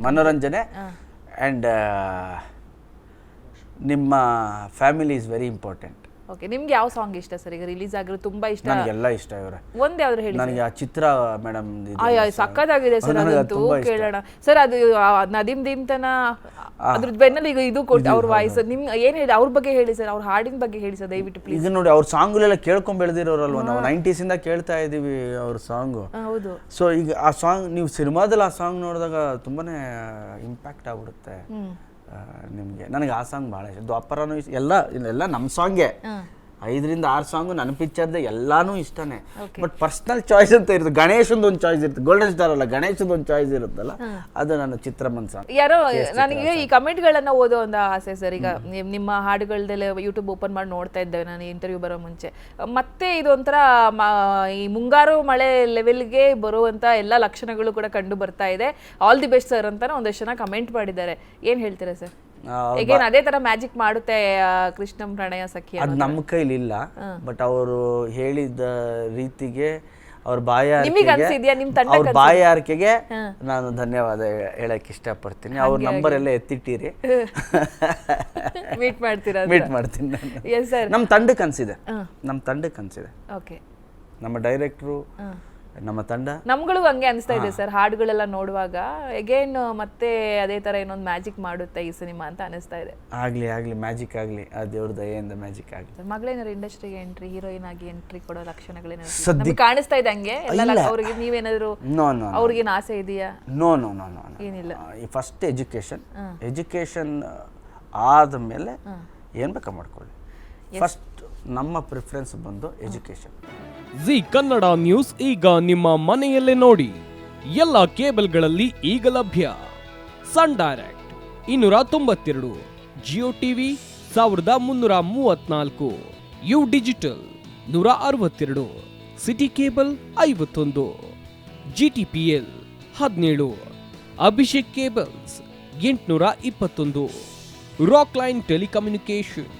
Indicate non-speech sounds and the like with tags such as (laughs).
ಮನೋರಂಜನೆ ಆ್ಯಂಡ್ ನಿಮ್ಮ family is very important okay ನಿಮ್ಗೆ ಯಾವ ಸಾಂಗ್ ಇಷ್ಟ ಸರ್? ಈಗ ರಿಲೀಸ್ ಆಗಿರೋ ತುಂಬಾ ಇಷ್ಟ. ನನಗೆಲ್ಲ ಇಷ್ಟ ಇವರೇ. ಒಂದ್ ಯಾವ್ದು ಹೇಳಿ ನನಗೆ ಆ ಚಿತ್ರ ಮೇಡಮ್ ಆಯ್ ಸಕ್ಕತ್ತಾಗಿದೆ ಸರ್ ನನಗೆ ಅದಂತೂ ತುಂಬಾ ಇಷ್ಟ. ಕೇಳೋಣ. ಸರ್ ಅದು ಆ, ನದೀಮ್ ದೀಮ್ತನ ಅದ್ರದ್ದು ಬೆನ್ನಲ್ಲಿ ಈಗ ಇದು ಕೊಟ್ಟು ಅವ್ರ ವಾಯ್ಸ್. ನಿಮ್ ಏನ್ ಹೇಳಿ ಅವ್ರ ಬಗ್ಗೆ ಹೇಳಿ ಸರ್ ಅವ್ರ ಹಾಡಿನ ಬಗ್ಗೆ ಹೇಳಿ ಸರ್ ದಯವಿಟ್ಟು ಪ್ಲೀಸ್ ಇದನ್ನ ನೋಡಿ ಅವ್ರ ಸಾಂಗ್ಗಳೆಲ್ಲ ಕೇಳ್ಕೊಂಡ್ ಬೆಳೆದಿರೋರಲ್ವ? ನಾವು 90s ಇಂದ ಕೇಳ್ತಾ ಇದೀವಿ ಅವ್ರ ಸಾಂಗ್ ಹೌದು. ಸೊ ಈಗ ಆ ಸಾಂಗ್ ನೀವು ಸಿನಿಮಾದಲ್ಲಿ ಆ ಸಾಂಗ್ ನೋಡಿದಾಗ ತುಂಬಾನೇ ಇಂಪ್ಯಾಕ್ಟ್ ಆಗ್ಬಿಡುತ್ತೆ. ನಿಮಗೆ. ನನಗೆ ಆ ಸಾಂಗ್ ಭಾಳ ಇಷ್ಟ. ದ್ವಾಪರನೂ ಎಲ್ಲ ಎಲ್ಲ ನಮ್ಮ ಸಾಂಗೇ ಐದರಿಂದ ಆರು ಸಾಂಗು ನನ್ನ ಪಿಕ್ಚರ್ದೆ ಎಲ್ಲಾನು ಇಷ್ಟನೇ. ಬಟ್ ಪರ್ಸ್ನಲ್ ಚಾಯ್ಸ್ ಅಂತ ಇರುತ್ತೆ. ಗಣೇಶಂದು ಒಂದು ಚಾಯ್ಸ್ ಇರುತ್ತೆ. ಗೋಲ್ಡನ್ ಸ್ಟಾರ್ ಅಲ್ಲ ಗಣೇಶಂದು ಒಂದು ಚಾಯ್ಸ್ ಇರುತ್ತಲ್ಲ ಅದು ನನ್ನ ಚಿತ್ರಮನ್ ಸಾಂಗ್ ಯಾರೋ ನನಗೆ ಈ ಕಮೆಂಟ್ಗಳನ್ನ ಓದೋ ಒಂದು ಆಸೆ ಸರ್. ಈಗ ನಿಮ್ಮ ಹಾಡುಗಳದೆಲ್ಲ ಯೂಟ್ಯೂಬ್ ಓಪನ್ ಮಾಡಿ ನೋಡ್ತಾ ಇದ್ದೇವೆ ನಾನು ಇಂಟರ್ವ್ಯೂ ಬರೋ ಮುಂಚೆ. ಮತ್ತೆ ಇದೊಂಥರ ಒಂಥರ ಈ ಮುಂಗಾರು ಮಳೆ ಲೆವೆಲ್ಗೆ ಬರುವಂತ ಎಲ್ಲ ಲಕ್ಷಣಗಳು ಕೂಡ ಕಂಡು ಬರ್ತಾ ಇದೆ. ಆಲ್ ದಿ ಬೆಸ್ಟ್ ಸರ್ ಅಂತಾನೆ ಒಂದಷ್ಟು ಜನ ಕಮೆಂಟ್ ಮಾಡಿದ್ದಾರೆ. ಏನು ಹೇಳ್ತೀರಾ ಸರ್ ಈಗೇನ್ ಅದೇ ತರ ಮ್ಯಾಜಿಕ್ ಮಾಡುತ್ತೆ ಕೃಷ್ಣ ಪ್ರಣಯ ಸಖಿ ಅದು ನಮ್ಮ ಕೈಲಿ ಇಲ್ಲ ಬಟ್ ಅವರು ಹೇಳಿದ ರೀತಿಗೆ ಅವ್ರ ಬಾಯ ಅವ್ರ ಬಾಯಾರಿಕೆಗೆ ನಾನು ಧನ್ಯವಾದ ಹೇಳಕ್ ಇಷ್ಟಪಡ್ತೀನಿ. ಅವ್ರ ನಂಬರ್ ಎಲ್ಲ ಎತ್ತಿಟ್ಟಿರಿ. (laughs) ಮೀಟ್ ಮಾಡ್ತೀರಾ ಮೀಟ್ ಮಾಡ್ತೀನಿ ನಮ್ಮ ತಂಡಕ್ಕೆ ಅನ್ಸಿದೆ. ನಮ್ಮ ತಂಡಕ್ಕೆ ಅನ್ಸಿದೆ. ಓಕೆ ನಮ್ಮ ಡೈರೆಕ್ಟ್ರು ನಮ್ಮ ತಂಡ? ನಮ್ಗಳು ಹಂಗೆ ಅನಿಸ್ತಾ ಇದೆ ಸರ್ ಹಾಡುಗಳೆಲ್ಲ ನೋಡುವಾಗ. ಎಗೇನ್ ಮತ್ತೆ ಅದೇ ತರ ಏನೊಂದು ಮ್ಯಾಜಿಕ್ ಮಾಡುತ್ತೆ ಈ ಸಿನಿಮಾ ಅಂತ ಅನಿಸ್ತಾ ಇದೆ. ಆಗ್ಲಿ ಆಗ್ಲಿ ಮ್ಯಾಜಿಕ್ ಆಗ್ಲಿ. ಆ ದೇವ್ರ ದಯೆಯಿಂದ ಮ್ಯಾಜಿಕ್ ಆಗ್ಲಿ. ಮಗಳೇನಾದ್ರು ಇಂಡಸ್ಟ್ರಿಗೆ ಎಂಟ್ರಿ ಹೀರೋಯಿನ್ ಆಗಿ ಎಂಟ್ರಿ ಕೊಡೋ ಲಕ್ಷಣಗಳೇನಾದ್ರು ಕಾಣಿಸ್ತಾ ಇದೆ ಹಂಗೆ. ಅವ್ರಿಗೆ ನೀವೇನಾದ್ರು ನೋ ನೋ ಅವ್ರಿಗೇನು ಆಸೆ ಇದೆಯಾ? ನೋ ನೋ ನೋ ನೋ ಏನಿಲ್ಲ. ಈ ಫಸ್ಟ್ ಎಜುಕೇಶನ್ ಎಜುಕೇಷನ್ ಆದಮೇಲೆ ಏನ್ ಬೇಕಾ ಮಾಡ್ಕೊಳ್ಳಿ? ಫಸ್ಟ್ ನಮ್ಮ ಪ್ರಿಫರೆನ್ಸ್ ಬಂದು ಎಜುಕೇಶನ್ ಜಿ ಕನ್ನಡ ನ್ಯೂಸ್ ಈಗ ನಿಮ್ಮ ಮನೆಯಲ್ಲೇ ನೋಡಿ. ಎಲ್ಲ ಕೇಬಲ್ಗಳಲ್ಲಿ ಈಗ ಲಭ್ಯ. ಸನ್ ಡೈರೆಕ್ಟ್ ಇನ್ನೂರ ತೊಂಬತ್ತೆರಡು ಜಿಯೋ ಟಿವಿ ಸಾವಿರದ ಮುನ್ನೂರ ಮೂವತ್ನಾಲ್ಕು ಯು ಡಿಜಿಟಲ್ ನೂರ ಅರವತ್ತೆರಡು ಸಿಟಿ ಕೇಬಲ್ ಐವತ್ತೊಂದು ಜಿ ಟಿ ಪಿ ಎಲ್ ಹದಿನೇಳು ಅಭಿಷೇಕ್ ಕೇಬಲ್ಸ್ ಎಂಟುನೂರ ಇಪ್ಪತ್ತೊಂದು ರಾಕ್ ಲೈನ್ ಟೆಲಿಕಮ್ಯುನಿಕೇಶನ್